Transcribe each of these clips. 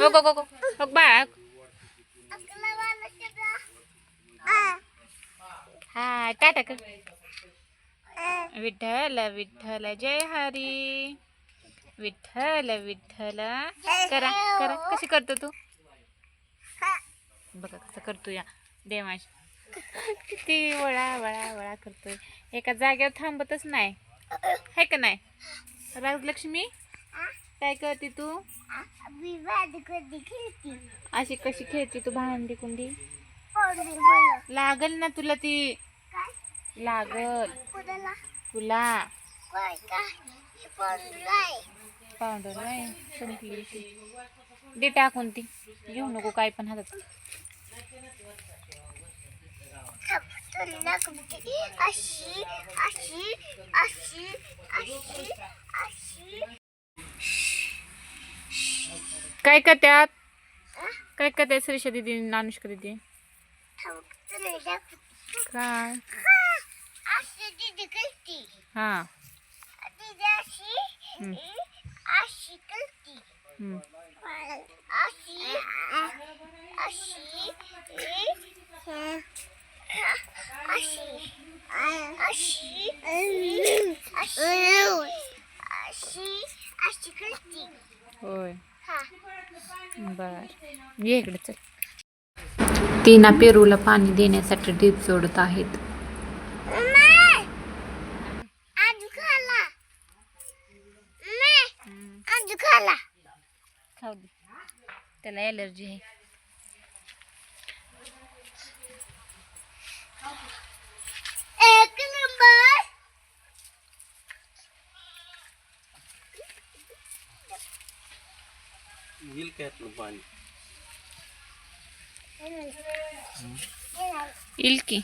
हो गो गो गो हो हाय टाटा कर विठ्ठल विठ्ठल जय हरी विठ्ठल विठ्ठल करा करा कशी करतो तू बघा कसं करतो या देवाश किती वळा वळा वळा करतोय एका जागेवर थांबतच नाही आहे का नाही राजलक्ष्मी काय करते तू? अशी कशी खेळते तू भांडी कुंडी? लागल ना तुला ती? लागल. तुला? पावडर नाही संपली. दे टाकून ती. घेऊ नको काय पण हातात. अशी अशी अशी अशी अशी काय करत्यात काय करते श्रीषा दिदी आणि अनुष्का दिदी? काय? अशी हा. अशी अशी अशी अशी अशी होय. बर. ये इकडे चल. पेरूला पाणी देण्यासाठी ड्रीप सोडत आहेत. त्याला ॲलर्जी आहे एक नंबर येईल का यातलं पाणी येईल की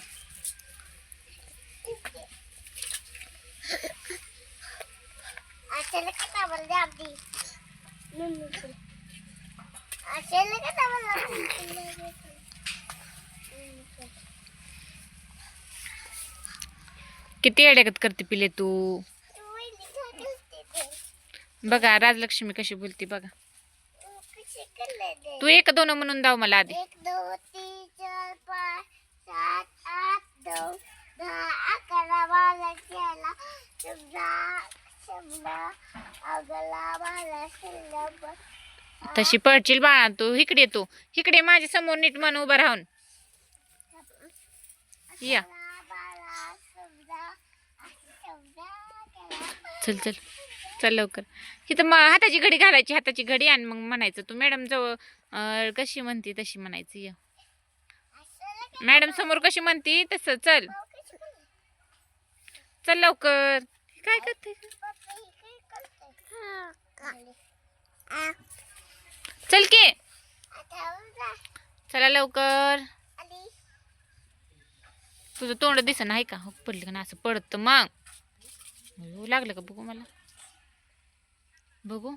अचानक कसा बोलते आपली अचानक कसा बोलते किती अडगत करते पिले तू? बघा राजलक्ष्मी कशी बोलते बघा. तू एक दोन म्हणून दाव मला आधी. एक दोन तीन चार पाच सात आठ नऊ दहा अकरा बारा तेरा चौदा शंभर अगला बारा शंभर. तशी पडशील बाळा तू. इकडे येतो इकडे माझ्यासमोर नीट मन उभं राहून. या. चल चल. चल लवकर. इथं मग हाताची घडी घालायची हाताची घडी आणि मग म्हणायचं तू मॅडम जवळ कशी म्हणती तशी म्हणायची ये. मॅडम समोर कशी म्हणती तसं चल. चल लवकर. काय करते? चल की. चला लवकर. तुझं तोंड दिस आहे का? हो पडलं का ना असं पडतं मग. लागलं का बघू मला? बघू.